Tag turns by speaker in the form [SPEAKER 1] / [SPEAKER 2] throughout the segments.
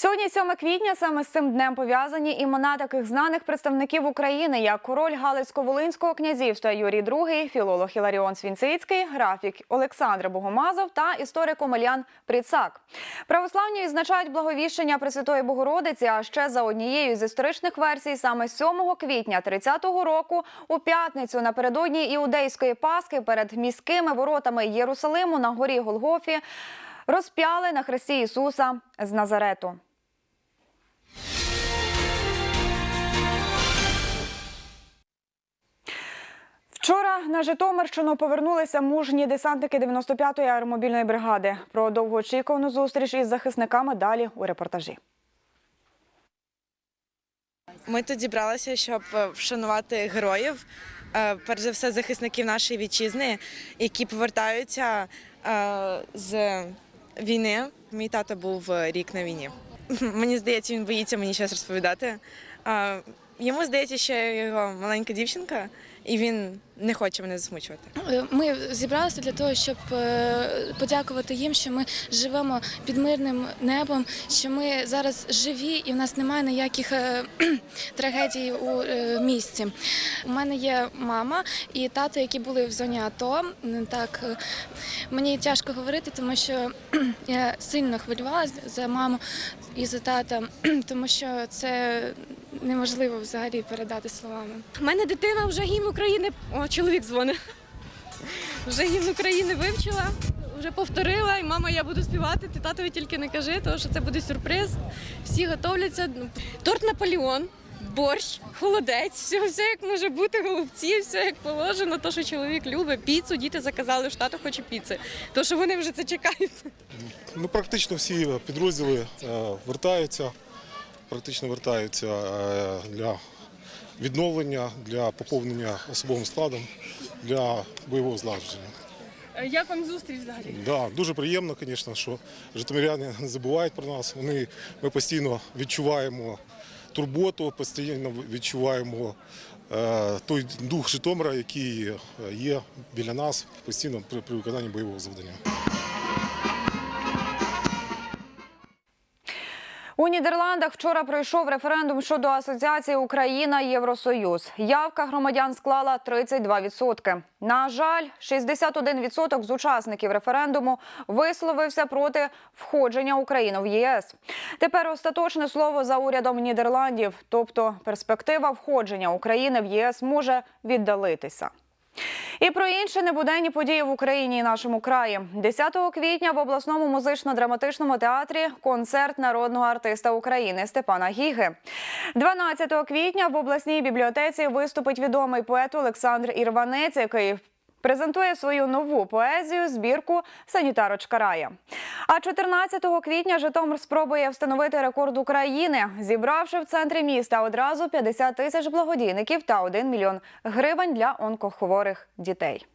[SPEAKER 1] Сьогодні 7 квітня. Саме з цим днем пов'язані імена таких знаних представників України, як король Галицько-Волинського князівства Юрій II, філолог Іларіон Свінцицький, графік Олександр Богомазов та історик Омелян Пріцак. Православні відзначають благовіщення Пресвятої Богородиці. А ще за однією з історичних версій, саме 7 квітня 30-го року, у п'ятницю напередодні іудейської Пасхи перед міськими воротами Єрусалиму на горі Голгофі розп'яли на хресті Ісуса з Назарету. Вчора на Житомирщину повернулися мужні десантники 95-ї аеромобільної бригади. Про довгоочікувану зустріч із захисниками далі у репортажі.
[SPEAKER 2] Ми тут зібралися, щоб е, вшанувати героїв, е, перш за все захисників нашої вітчизни, які повертаються е, з війни. Мій тато був рік на війні. Мені здається, він боїться мені щось розповідати. Йому здається, що його маленька дівчинка, і він не хоче мене засмучувати.
[SPEAKER 3] Е, Ми зібралися для того, щоб е, подякувати їм, що ми живемо під мирним небом, що ми зараз живі і в нас немає ніяких е, трагедій у місті. У мене є мама і тато, які були в зоні АТО. Так мені тяжко говорити, тому що я сильно хвилювалася за маму і за тата, тому що це неможливо взагалі передати словами.
[SPEAKER 4] У мене дитина вже гімн України. О, чоловік дзвонить. Вже гімн України вивчила, вже повторила, і мама, я буду співати. Ти татові тільки не кажи, тому що це буде сюрприз. Всі готовляться. Ну, Торт Наполеон, борщ, холодець, все, все як може бути, голубці, все як положено. То, що чоловік любить, піцу, діти заказали, що тато хоче піци. То, що вони вже це чекають.
[SPEAKER 5] Ну, практично всі підрозділи е, вертаються, практично вертаються е, для відновлення, для поповнення особовим складом, для бойового злагодження.
[SPEAKER 4] Як вам зустріч взагалі?
[SPEAKER 5] Да, дуже приємно, звісно, що житомиряни не забувають про нас. Вони, ми постійно відчуваємо турботу, постійно відчуваємо е, той дух Житомира, який е, є біля нас постійно при, при виконанні бойового завдання.
[SPEAKER 1] У Нідерландах вчора пройшов референдум щодо асоціації Україна Євросоюз. Явка громадян склала 32%. На жаль, 61% з учасників референдуму висловився проти входження України в ЄС. Тепер остаточне слово за урядом Нідерландів, тобто перспектива входження України в ЄС може віддалитися. І про інші небуденні події в Україні і нашому краї. 10 квітня в обласному музично-драматичному театрі концерт народного артиста України Степана Гіги. 12 квітня в обласній бібліотеці виступить відомий поет Олександр Ірванець, який презентує свою нову поезію збірку Санітарочка рая. А 14 квітня Житомир спробує встановити рекорд України, зібравши в центрі міста одразу 50 тисяч благодійників та 1 мільйон гривень для онкохворих дітей.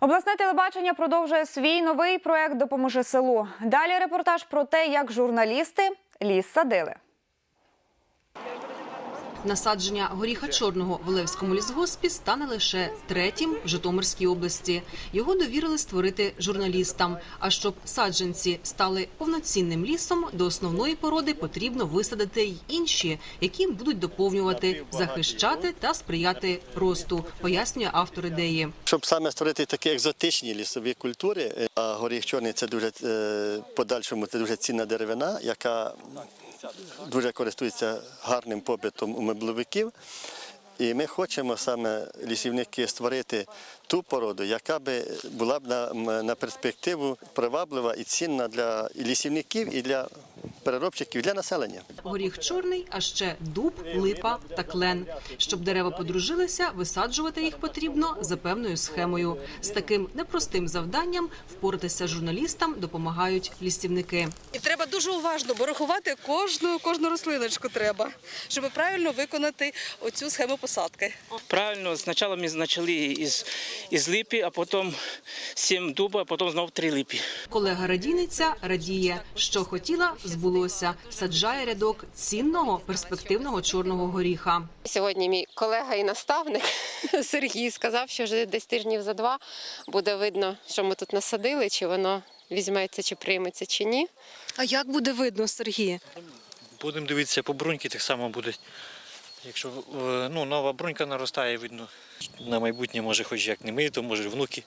[SPEAKER 1] Обласне телебачення продовжує свій новий проект Допоможи селу. Далі репортаж про те, як журналісти ліс садили.
[SPEAKER 6] Насадження горіха чорного в Олевському лісгоспі стане лише третім в Житомирській області. Його довірили створити журналістам. А щоб саджанці стали повноцінним лісом, до основної породи потрібно висадити й інші, які будуть доповнювати, захищати та сприяти росту, пояснює автор ідеї.
[SPEAKER 7] Щоб саме створити такі екзотичні лісові культури, е, а горіх чорний це дуже е, подальшому це дуже цінна деревина, яка дуже користується гарним попитом у мебловиків. І ми хочемо саме лісівники створити ту породу, яка би була б на, на перспективу приваблива і цінна для лісівників, і для переробщиків, і для населення.
[SPEAKER 6] Горіх чорний, а ще дуб, липа та клен. Щоб дерева подружилися, висаджувати їх потрібно за певною схемою. З таким непростим завданням впоратися журналістам допомагають лісівники.
[SPEAKER 8] І треба дуже уважно, бо рахувати кожну, кожну рослиночку треба, щоб правильно виконати оцю схему посадки.
[SPEAKER 9] Правильно, спочатку ми почали із, із липи, а потім сім дуба, а потім знову три липи.
[SPEAKER 6] Колега радійниця радіє, що хотіла, збулося. Відбулося. Саджає рядок цінного перспективного чорного горіха.
[SPEAKER 10] Сьогодні мій колега і наставник Сергій сказав, що вже десь тижнів за два буде видно, що ми тут насадили, чи воно візьметься, чи прийметься, чи ні.
[SPEAKER 2] А як буде видно, Сергій?
[SPEAKER 11] Будемо дивитися по бруньки, так само буде. Якщо е, ну, нова брунька наростає, видно, на майбутнє, може, хоч як не ми, то може внуки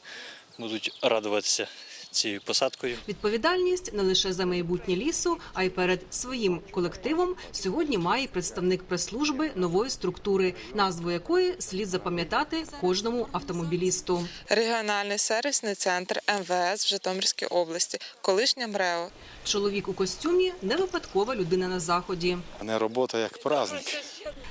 [SPEAKER 11] будуть радуватися цією посадкою.
[SPEAKER 6] Відповідальність не лише за майбутнє лісу, а й перед своїм колективом сьогодні має представник прес-служби нової структури, назву якої слід запам'ятати кожному автомобілісту.
[SPEAKER 2] Регіональний сервісний центр МВС в Житомирській області, колишня МРЕО.
[SPEAKER 6] Чоловік у костюмі не випадкова людина на заході.
[SPEAKER 5] Не робота як праздник.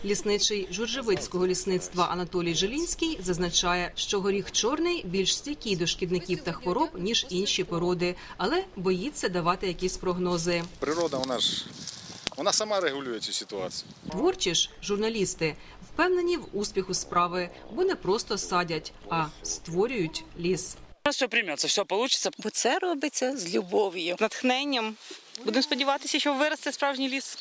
[SPEAKER 6] Лісничий журжевицького лісництва Анатолій Жилінський зазначає, що горіх чорний більш стійкий до шкідників та хвороб ніж інші породи, але боїться давати якісь прогнози.
[SPEAKER 5] Природа, вона ж вона сама регулює цю ситуацію.
[SPEAKER 6] Творчі ж журналісти впевнені в успіху справи, бо не просто садять, а створюють ліс.
[SPEAKER 9] Все прийметься, все вийде.
[SPEAKER 8] Бо це робиться з любов'ю. Натхненням. Будемо сподіватися, що виросте справжній ліс.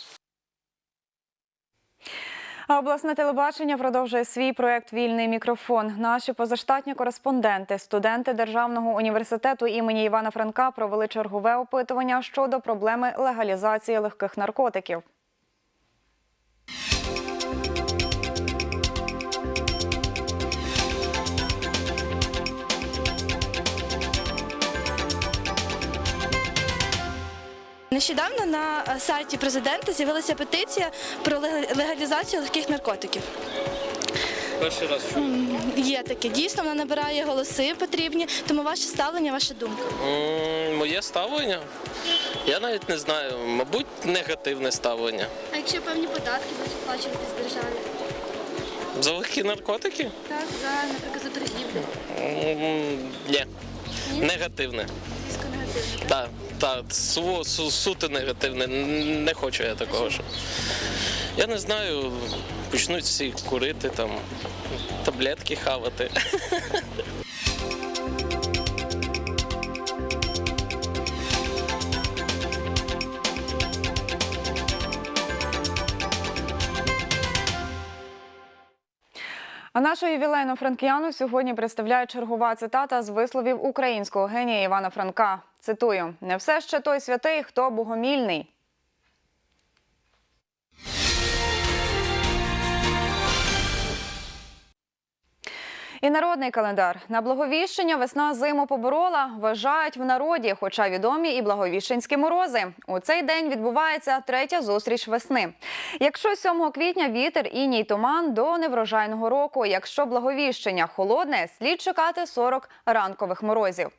[SPEAKER 1] А обласне телебачення продовжує свій проект Вільний мікрофон. Наші позаштатні кореспонденти, студенти Державного університету імені Івана Франка провели чергове опитування щодо проблеми легалізації легких наркотиків.
[SPEAKER 3] Нещодавно на е, сайті президента з'явилася петиція про легалізацію легких наркотиків.
[SPEAKER 9] Перший раз чую.
[SPEAKER 3] Є таке. Дійсно, вона набирає голоси потрібні, тому ваше ставлення, ваша думка.
[SPEAKER 12] М, Моє ставлення? Я навіть не знаю. Мабуть, негативне ставлення.
[SPEAKER 3] А якщо певні податки будуть сплачувати з держави?
[SPEAKER 12] За легкі наркотики?
[SPEAKER 3] Так, за, наприклад, за торгівлю.
[SPEAKER 12] М, Ні. Негативне.
[SPEAKER 3] Різко негативно.
[SPEAKER 12] Так, так, су, су, суто негативне. Не хочу я такого. Щоб... Я не знаю, почнуть всі курити там, таблетки хавати.
[SPEAKER 1] А нашу ювілейну франкіяну сьогодні представляє чергова цитата з висловів українського генія Івана Франка. Цитую: не все ще той святий, хто богомільний. І народний календар на благовіщення весна зиму поборола. Вважають в народі, хоча відомі і благовіщенські морози. У цей день відбувається третя зустріч весни. Якщо 7 квітня вітер, іній, туман до неврожайного року. Якщо благовіщення холодне, слід чекати 40 ранкових морозів.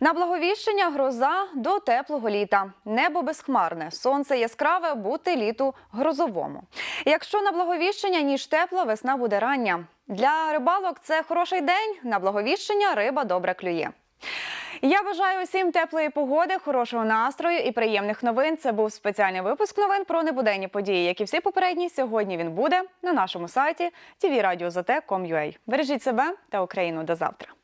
[SPEAKER 1] На благовіщення гроза до теплого літа. Небо безхмарне, сонце яскраве, бути літу грозовому. Якщо на благовіщення ніж тепло, весна буде рання. Для рибалок це хороший день. На благовіщення риба добре клює. Я бажаю усім теплої погоди, хорошого настрою і приємних новин. Це був спеціальний випуск новин про небуденні події. Як і всі попередні, сьогодні він буде на нашому сайті tvradio.zt.com.ua. Бережіть себе та Україну до завтра.